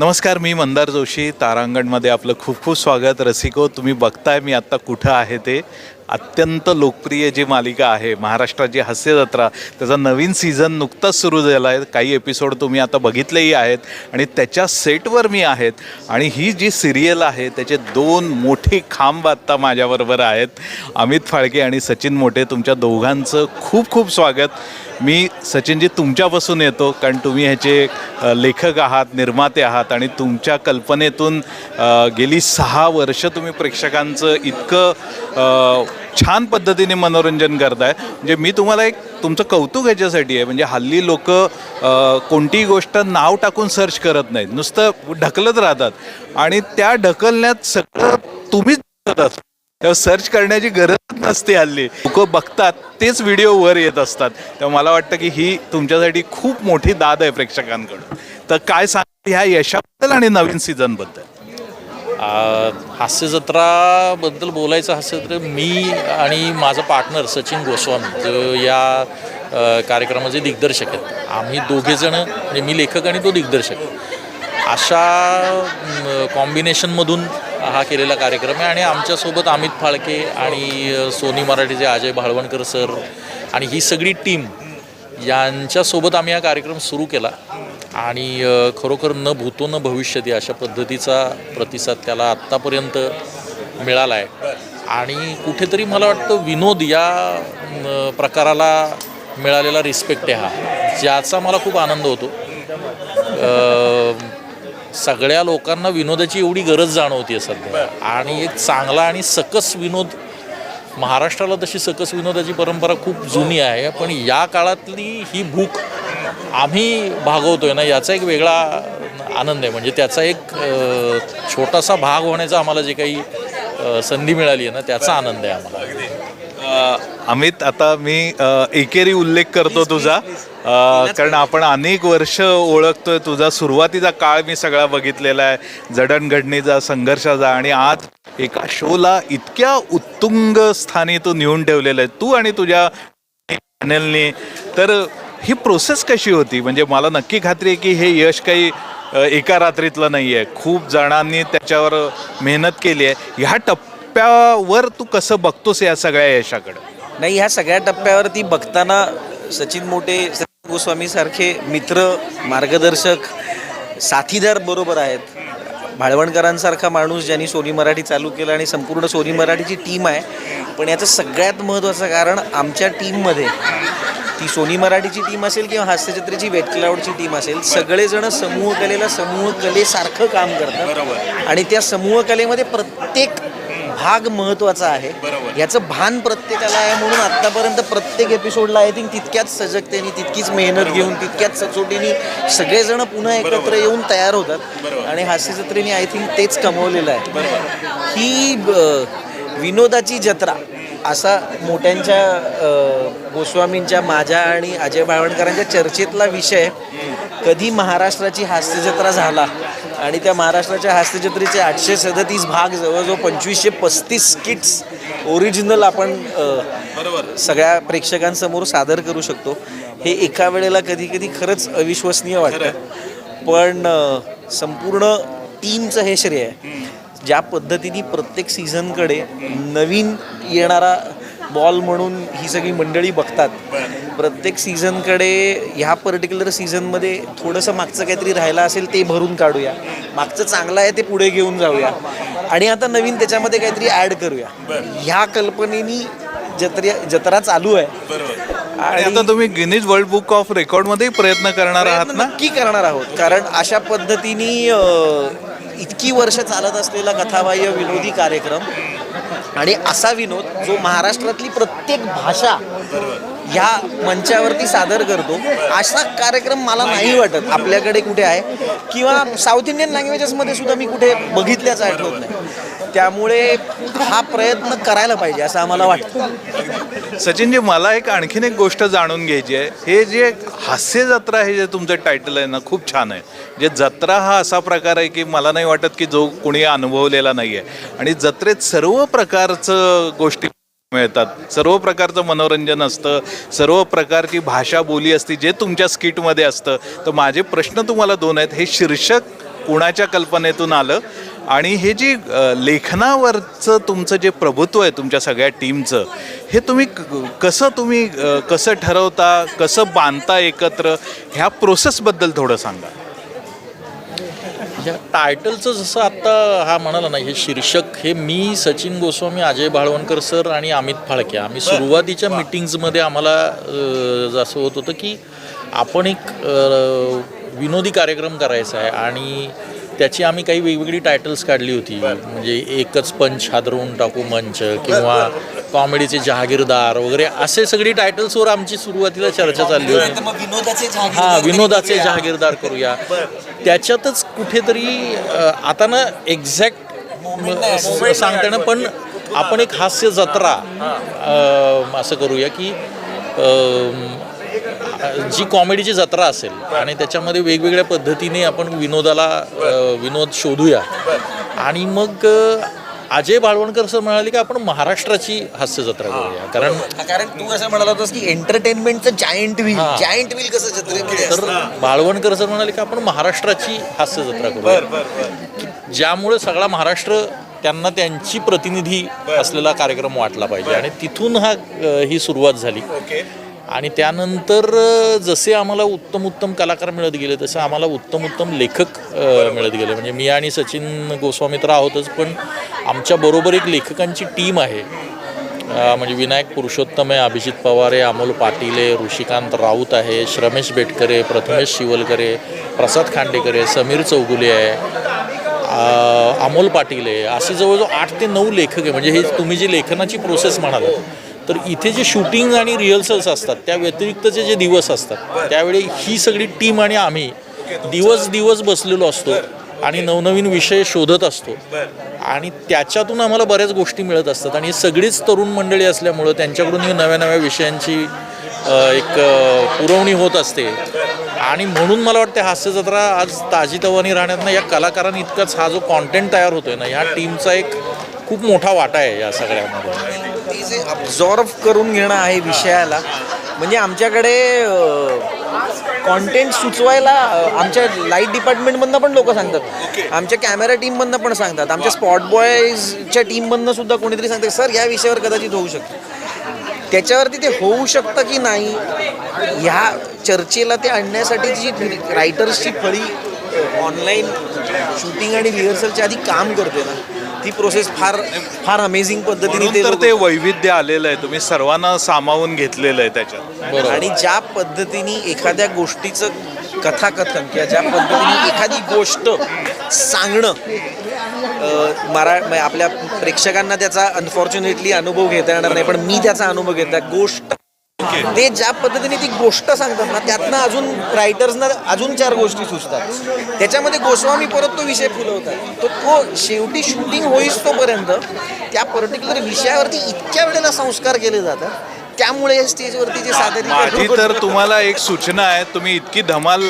नमस्कार मी मंदार जोशी. तारांगणमध्ये आपलं खूप खूप स्वागत. रसिको तुम्ही बघताय मी आत्ता कुठं आहे ते. अत्यंत लोकप्रिय जी मालिका आहे महाराष्ट्राची हास्य जत्रा त्याचा नवीन सीझन नुकताच सुरू झाला आहे काही एपिसोड तुम्ही आता बघितलेही आहेत आणि त्याच्या सेटवर मी आहेत. आणि ही जी सिरियल आहे त्याचे दोन मोठे खांब आत्ता माझ्याबरोबर आहेत. अमित फाळके आणि सचिन मोठे तुमच्या दोघांचं खूप खूप स्वागत. मी सचिनजी तुमच्यापासून येतो कारण तुम्ही ह्याचे लेखक आहात निर्माते आहात आणि तुमच्या कल्पनेतून गेली सहा वर्ष तुम्ही प्रेक्षकांचं इतकं छान पद्धतीने मनोरंजन करताय. म्हणजे मी तुम्हाला एक तुमचं कौतुक ह्याच्यासाठी आहे. म्हणजे हल्ली लोक कोणतीही गोष्ट नाव टाकून सर्च करत नाहीत. नुसतं ढकलत राहतात. आणि त्या ढकलण्यात सगळं तुम्हीच असता. तेव्हा सर्च करण्याची गरज नसते हल्ली. लोक बघतात तेच व्हिडिओ वर येत असतात. तेव्हा मला वाटतं की ही तुमच्यासाठी खूप मोठी दाद आहे प्रेक्षकांकडून. तर काय सांग ह्या यशाबद्दल आणि नवीन सीझनबद्दल हास्य जत्राबद्दल बोलायचं हास्य जत्रा मी आणि माझा पार्टनर सचिन गोस्वामी जो या कार्यक्रमाचे दिग्दर्शक आहेत. आम्ही दोघेजणं म्हणजे मी लेखक आणि तो दिग्दर्शक. अशा कॉम्बिनेशनमधून हा केलेला कार्यक्रम आहे आणि आमच्यासोबत अमित फाळके आणि सोनी मराठीचे अजय भाळवणकर सर आणि ही सगळी टीम यांच्यासोबत आम्ही हा कार्यक्रम सुरू केला. आणि खरोखर न भूतो न भविष्यती अशा पद्धतीचा प्रतिसाद त्याला आत्तापर्यंत मिळाला आहे आणि कुठेतरी मला वाटतं विनोद या प्रकाराला मिळालेला रिस्पेक्ट आहे हा ज्याचा मला खूप आनंद होतो. सगळ्या लोकांना विनोदाची एवढी गरज जाणवते सध्या. आणि एक चांगला आणि सकस विनोद महाराष्ट्राला तशी सकस विनोदाची परंपरा खूप जुनी आहे पण या काळातली ही भूक आम्ही भागवतोय ना याचा एक वेगळा आनंद आहे. म्हणजे त्याचा एक छोटासा भाग होण्याचा आम्हाला जे काही संधी मिळाली आहे ना त्याचा आनंद आहे आम्हाला. अमित आता मी एकेरी उल्लेख करतो तुझा. कारण आपण अनेक वर्ष ओळखतोय तुझा. सुरुवातीचा काळ मी सगळा बघितलेला आहे. जडणघडणीचा संघर्षाचा आणि आज एका शोला इतक्या उत्तुंग स्थानी तू नेऊन ठेवलेलं आहे. तू आणि तुझ्या चॅनलने तर ही प्रोसेस कशी होती? म्हणजे मला नक्की खात्री आहे की हे यश काही एका रात्रीतलं नाही आहे. खूप जणांनी त्याच्यावर मेहनत केली आहे. ह्या टप्प्यावर तू कसं बघतोस या सगळ्या यशाकडं? नाही ह्या सगळ्या टप्प्यावरती बघताना सचिन मोठे सचिन गोस्वामीसारखे मित्र मार्गदर्शक साथीदार बरोबर आहेत. भाळवणकरांसारखा माणूस ज्यांनी सोनी मराठी चालू केलं आणि संपूर्ण सोनी मराठीची टीम आहे. पण याचं सगळ्यात महत्त्वाचं कारण आमच्या टीममध्ये ती सोनी मराठीची टीम असेल किंवा हास्यचित्रेची वेट क्लाउडची टीम असेल सगळेजण समूह कलेला समूह कलेसारखं काम करतात. आणि त्या समूह कलेमध्ये प्रत्येक भाग महत्त्वाचा आहे. याचं भान प्रत्येकाला आहे म्हणून आत्तापर्यंत प्रत्येक एपिसोडला आय थिंक तितक्याच सजगतेने तितकीच मेहनत घेऊन तितक्याच सचोटीने सगळेजण पुन्हा एकत्र येऊन तयार होतात. आणि हास्यजत्रेने आय थिंक तेच कमवलेलं आहे. ही विनोदाची जत्रा असा मोठ्यांच्या गोस्वामींच्या माझ्या आणि अजय बाळवणकरांच्या चर्चेतला विषय कधी महाराष्ट्राची हास्यजत्रा झाला आणि त्या महाराष्ट्राच्या हास्यजत्रेचे आठशे सदतीस भाग जवळजवळ पंचवीसशे पस्तीस किट्स ओरिजिनल आपण अ, सगळ्या प्रेक्षकांसमोर सादर करू शकतो. हे एका वेळेला कधी कधी खरंच अविश्वसनीय वाटतं. पण संपूर्ण टीमचं हे श्रेय आहे. ज्या पद्धतीने प्रत्येक सीझनकडे नवीन येणारा बॉल म्हणून ही सगळी मंडळी बघतात प्रत्येक सीझनकडे ह्या पर्टिक्युलर सीझनमध्ये थोडंसं मागचं काहीतरी राहिलं असेल ते भरून काढूया. मागचं चांगलं आहे ते पुढे घेऊन जाऊया. आणि आता नवीन त्याच्यामध्ये काहीतरी ॲड करूया. ह्या कल्पनेनी जत्रा जत्रा चालू आहे. आणि आता तुम्ही गिनीज वर्ल्ड बुक ऑफ रेकॉर्डमध्ये प्रयत्न करणार आहात ना? नक्की करणार आहोत. कारण अशा पद्धतीने इतकी वर्ष चालत असलेला कथाबाह्य विनोदी कार्यक्रम. आणि असा विनोद जो महाराष्ट्रातली प्रत्येक भाषा ह्या मंचावरती सादर करतो असा कार्यक्रम मला नाही वाटत. आपल्याकडे कुठे आहे? किंवा साऊथ इंडियन लँग्वेजेसमध्ये सुद्धा मी कुठे बघितल्याचं आठवत नाही. त्यामुळे हा प्रयत्न करायला पाहिजे असं आम्हाला वाटतं. सचिनजी मला एक आणखीन एक गोष्ट जाणून घ्यायची आहे. हे जे हास्य जत्रा हे जे तुमचं टायटल आहे ना खूप छान आहे. जे जत्रा हा असा प्रकार आहे की मला नाही वाटत की जो कोणी अनुभवलेला नाही आहे. आणि जत्रेत सर्व प्रकारचं गोष्टी मिळतात. सर्व प्रकारचं मनोरंजन असतं. सर्व प्रकारची भाषा बोली असते जे तुमच्या स्किटमध्ये असतं. तर माझे प्रश्न तुम्हाला दोन आहेत. हे शीर्षक कुणाच्या कल्पनेतून आलं? आणि हे जी लेखनावरचं तुमचं जे प्रभुत्व आहे तुमच्या सगळ्या टीमचं हे तुम्ही कसं तुम्ही कसं ठरवता कसं बांधता एकत्र ह्या प्रोसेसबद्दल थोडं सांगा. या टायटलचं जसं आत्ता हा म्हणाला ना हे शीर्षक हे मी सचिन गोस्वामी अजय बाळवणकर सर आणि अमित फाळके. आम्ही सुरुवातीच्या मिटिंग्समध्ये आम्हाला असं होत होतं की आपण एक विनोदी कार्यक्रम करायचा आहे आणि त्याची आम्ही काही वेगवेगळी टायटल्स काढली होती. म्हणजे एकच पंच हादरवून टाकू मंच किंवा कॉमेडीचे जहागीरदार वगैरे असे सगळी टायटल्सवर आमची सुरुवातीला चर्चा चालली होती. हा विनोदाचे जहागीरदार करूया. त्याच्यातच कुठेतरी आता ना एक्झॅक्ट सांगता ना पण आपण एक हास्य जत्रा असं करूया की जी कॉमेडीची जत्रा असेल आणि त्याच्यामध्ये वेगवेगळ्या पद्धतीने आपण विनोदाला विनोद शोधूया. आणि मग अजय बाळवणकर सर म्हणाले की आपण महाराष्ट्राची हास्य जत्रा करूया. कारण कारण तू असं म्हणाला होतास की एंटरटेनमेंटचं जायंट व्हील. जायंट व्हील कसं जत्रेमध्ये तर बाळवणकर सर म्हणाले की आपण महाराष्ट्राची हास्य जत्रा करू ज्यामुळे सगळा महाराष्ट्र त्यांना त्यांची प्रतिनिधी असलेला कार्यक्रम वाटला पाहिजे. आणि तिथून हा ही सुरुवात झाली. आणि त्यानंतर जसे आम्हाला उत्तम उत्तम कलाकार मिळत गेले तसे आम्हाला उत्तम उत्तम लेखक मिळत गेले. म्हणजे मी आणि सचिन गोस्वामी तर आहोतच पण आमच्याबरोबर एक लेखकांची टीम आहे. म्हणजे विनायक पुरुषोत्तम आहे अभिजित पवार आहे अमोल पाटील आहे ऋषिकांत राऊत आहे श्रमेश बेटकरे प्रथमेश शिवलकरे प्रसाद खांडेकर आहे समीर चौगुले आहे अमोल पाटील आहे. असे जवळजवळ आठ ते नऊ लेखक आहे. म्हणजे हे तुम्ही जी लेखनाची प्रोसेस म्हणाल तर इथे जे शूटिंग आणि रिहर्सल्स असतात त्या व्यतिरिक्तचे जे दिवस असतात त्यावेळी ही सगळी टीम आणि आम्ही दिवस दिवस बसलेलो असतो आणि नवनवीन विषय शोधत असतो. आणि त्याच्यातून आम्हाला बऱ्याच गोष्टी मिळत असतात. आणि सगळीच तरुण मंडळी असल्यामुळं त्यांच्याकडून ही नव्या नव्या विषयांची एक पुरवणी होत असते. आणि म्हणून मला वाटतं हास्य जत्रा आज ताजीतवानी राहण्यात या कलाकारांनी इतकाच हा जो कॉन्टेंट तयार होतोय ना ह्या टीमचा एक खूप मोठा वाटा आहे या सगळ्यामध्ये. ते जे अब्झॉर्व करून घेणं आहे विषयाला म्हणजे आमच्याकडे कॉन्टेंट सुचवायला आमच्या लाइट डिपार्टमेंटमधनं पण लोक सांगतात. आमच्या कॅमेरा टीममधनं पण सांगतात. आमच्या स्पॉट बॉयजच्या टीममधनं सुद्धा कोणीतरी सांगते सर या विषयावर कदाचित होऊ शकतं. त्याच्यावरती ते होऊ शकतं की नाही ह्या चर्चेला ते आणण्यासाठी जी रायटर्सची फळी ऑनलाईन शूटिंग आणि रिहर्सलच्या आधी काम करते ना ती प्रोसेस फार फार अमेझिंग पद्धतीने तर ते वैविध्य आलेलं आहे. तुम्ही सर्वांना सामावून घेतलेलं आहे त्याच्यात. आणि ज्या पद्धतीने एखाद्या गोष्टीचं कथाकथन किंवा ज्या पद्धतीने एखादी गोष्ट सांगणं मरा आपल्या प्रेक्षकांना त्याचा अनफॉर्च्युनेटली अनुभव घेता येणार नाही पण मी त्याचा अनुभव घेतला. गोष्ट ते ज्या पद्धतीने ती गोष्ट सांगतात ना त्यातनं अजून रायटर्सना अजून चार गोष्टी सुचतात. त्याच्यामध्ये गोस्वामी परत तो विषय फुलवतात. तो तो शेवटी शूटिंग होईस तोपर्यंत त्या पर्टिक्युलर विषयावरती इतक्या वेळेला संस्कार केले जातात त्यामुळे स्टेजवरती जे माझी सादरीकरण तर तुम्हाला एक सूचना आहे तुम्ही इतकी धमाल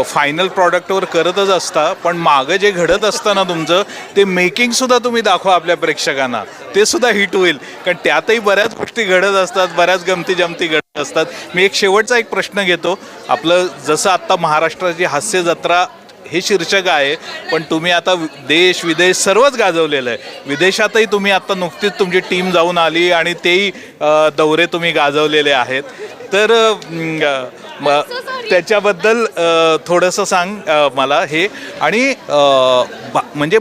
फायनल प्रॉडक्टवर करतच असता पण मागं जे घडत असतं ना तुमचं ते मेकिंगसुद्धा तुम्ही दाखवा आपल्या प्रेक्षकांना. ते सुद्धा हिट होईल. कारण त्यातही बऱ्याच गोष्टी घडत असतात बऱ्याच गमती जमती घडत असतात. मी एक शेवटचा एक प्रश्न घेतो. आपलं जसं आत्ता महाराष्ट्राची हास्य जत्रा हे शीर्षक आहे पण तुम्ही आता देश विदेश सर्वच गाजवलेलं आहे. विदेशातही तुम्ही आता नुकतीच तुमची टीम जाऊन आली आणि तेही दौरे तुम्ही गाजवलेले आहेत. तर म- त्याच्याबद्दल थोडंसं सांग मला हे. आणि म्हणजे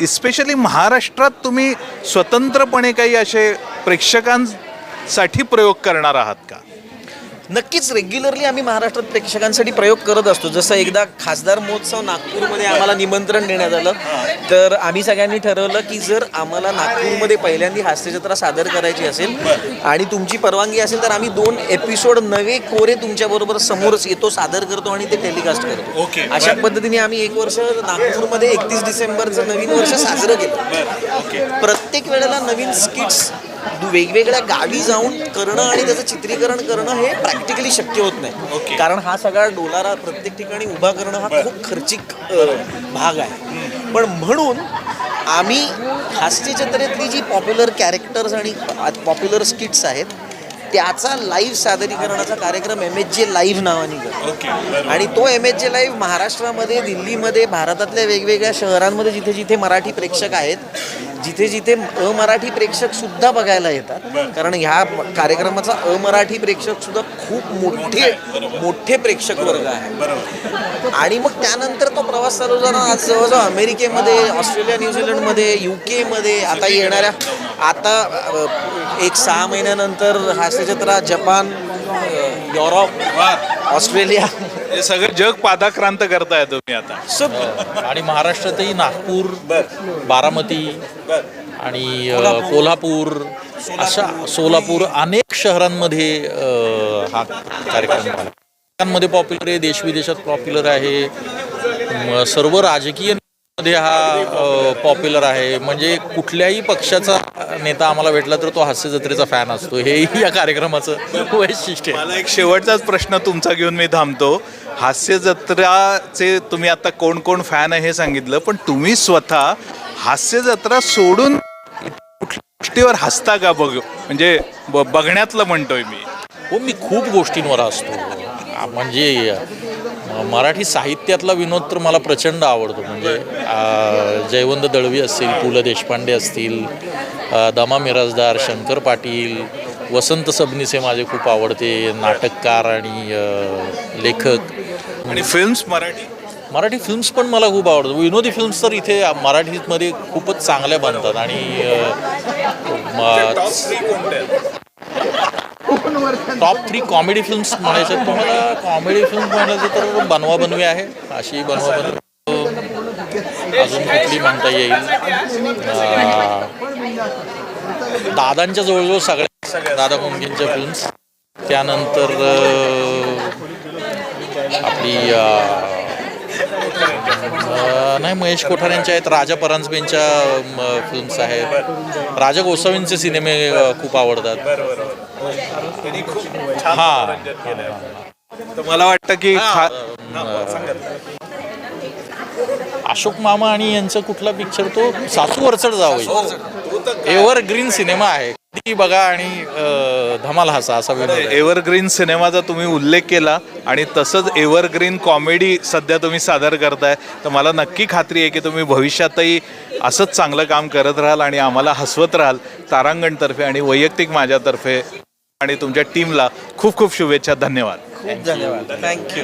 इस्पेशली महाराष्ट्रात तुम्ही स्वतंत्रपणे काही असे प्रेक्षकांसाठी प्रयोग करणार आहात का? नक्कीच रेग्युलरली आम्ही महाराष्ट्रात प्रेक्षकांसाठी प्रयोग करत असतो. जसं एकदा खासदार महोत्सव नागपूरमध्ये आम्हाला निमंत्रण देण्यात आलं. तर आम्ही सगळ्यांनी ठरवलं की जर आम्हाला नागपूरमध्ये पहिल्यांदी हास्यजत्रा सादर करायची असेल आणि तुमची परवानगी असेल तर आम्ही दोन एपिसोड नवे कोरे तुमच्याबरोबर समोरच येतो सादर करतो आणि ते टेलिकास्ट करतो. ओके. अशा पद्धतीने आम्ही एक वर्ष नागपूरमध्ये एकतीस डिसेंबरचं नवीन वर्ष साजरं केलं. प्रत्येक वेळेला नवीन स्किट्स वेगवेगळ्या गावी जाऊन करणं आणि त्याचं चित्रीकरण करणं हे प्रॅक्टिकली शक्य होत नाही. कारण हा सगळा डोलारा प्रत्येक ठिकाणी उभा करणं हा खूप खर्चिक भाग आहे. पण म्हणून आम्ही हास्यचित्रेतली जी पॉप्युलर कॅरेक्टर्स आणि पॉप्युलर स्किट्स आहेत त्याचा लाईव्ह सादरीकरणाचा कार्यक्रम एम एच जे लाईव्ह नावाने करतो. आणि तो एम एच जे लाईव्ह महाराष्ट्रामध्ये दिल्लीमध्ये भारतातल्या वेगवेगळ्या शहरांमध्ये जिथे जिथे मराठी प्रेक्षक आहेत जिथे जिथे अमराठी प्रेक्षक सुद्धा बघायला येतात कारण ह्या कार्यक्रमाचा अमराठी प्रेक्षक सुद्धा खूप मोठे मोठे प्रेक्षक वर्ग आहे. आणि मग त्यानंतर तो प्रवास चालू झाला. आज जवळजवळ अमेरिकेमध्ये ऑस्ट्रेलिया न्यूझीलंडमध्ये यू केमध्ये आता येणाऱ्या आता एक सहा महिन्यानंतर हास्यजत्रा जपान युरोप ऑस्ट्रेलिया हे सगळं जग पादाक्रांत करताय तुम्ही आता. सगळं आणि महाराष्ट्रातही नागपूर बारामती आणि कोल्हापूर अशा सोलापूर अनेक शहरांमध्ये हा कार्यक्रम झाला. पॉप्युलर आहे देशविदेशात पॉप्युलर आहे. सर्व राजकीयमध्ये हा पॉप्युलर आहे. म्हणजे कुठल्याही पक्षाचा नेता आम्हाला भेटला तर तो हास्य जत्रेचा फॅन असतो. हेही या कार्यक्रमाचं वैशिष्ट्य आहे. मला एक शेवटचाच प्रश्न तुमचा घेऊन मी थांबतो. हास्य जत्राचे तुम्ही आता कोण कोण फॅन आहे हे सांगितलं पण तुम्ही स्वतः हास्य जत्रा सोडून कुठल्या गोष्टीवर हसता का बघ? म्हणजे ब- बघण्यातलं म्हणतोय मी. हो मी खूप गोष्टींवर असतो म्हणजे अ, मराठी साहित्यातला विनोद तर मला प्रचंड आवडतो. म्हणजे अ, जयवंत दळवी असतील पु ल देशपांडे असतील दमा मिराजदार शंकर पाटील वसंत सबनीस हे माझे खूप आवडते नाटककार आणि लेखक. आणि फिल्म्स मराठी? मराठी फिल्म्स पण मला खूप आवडतात. विनोदी फिल्म्स तर इथे मराठीमध्ये खूपच चांगल्या बनतात आणि टॉप थ्री कॉमेडी फिल्म्स म्हणायचे आहेत. तुम्हाला कॉमेडी फिल्म म्हणायचं तर बनवा बनवी आहे. अशी बनवा बनवी अजून कुठली म्हणता येईल? दादांच्या जवळजवळ सगळ्या दादा कोंडकेंच्या फिल्म्स त्यानंतर आपली नाही महेश कोठारेंच्या आहेत राजा परांजपेंच्या फिल्म्स आहेत. राजा गोसावींचे सिनेमे खूप आवडतात. हा. मला वाटतं की अशोक मामा आणि यांचा कुठला पिक्चर तो सासू वरचड जावं एव्हर ग्रीन सिनेमा आहे. ती बघा आणि धमाल हसा असा विनोद. एव्हरग्रीन सिनेमाचा तुम्ही उल्लेख केला आणि तसंच एव्हरग्रीन कॉमेडी सध्या तुम्ही सादर करताय तर मला नक्की खात्री आहे की तुम्ही भविष्यातही असंच चांगलं काम करत राहाल आणि आम्हाला हसवत राहाल तारांगणतर्फे आणि वैयक्तिक माझ्यातर्फे आणि तुमच्या टीमला खूप खूप शुभेच्छा. धन्यवाद. खूप धन्यवाद. थँक्यू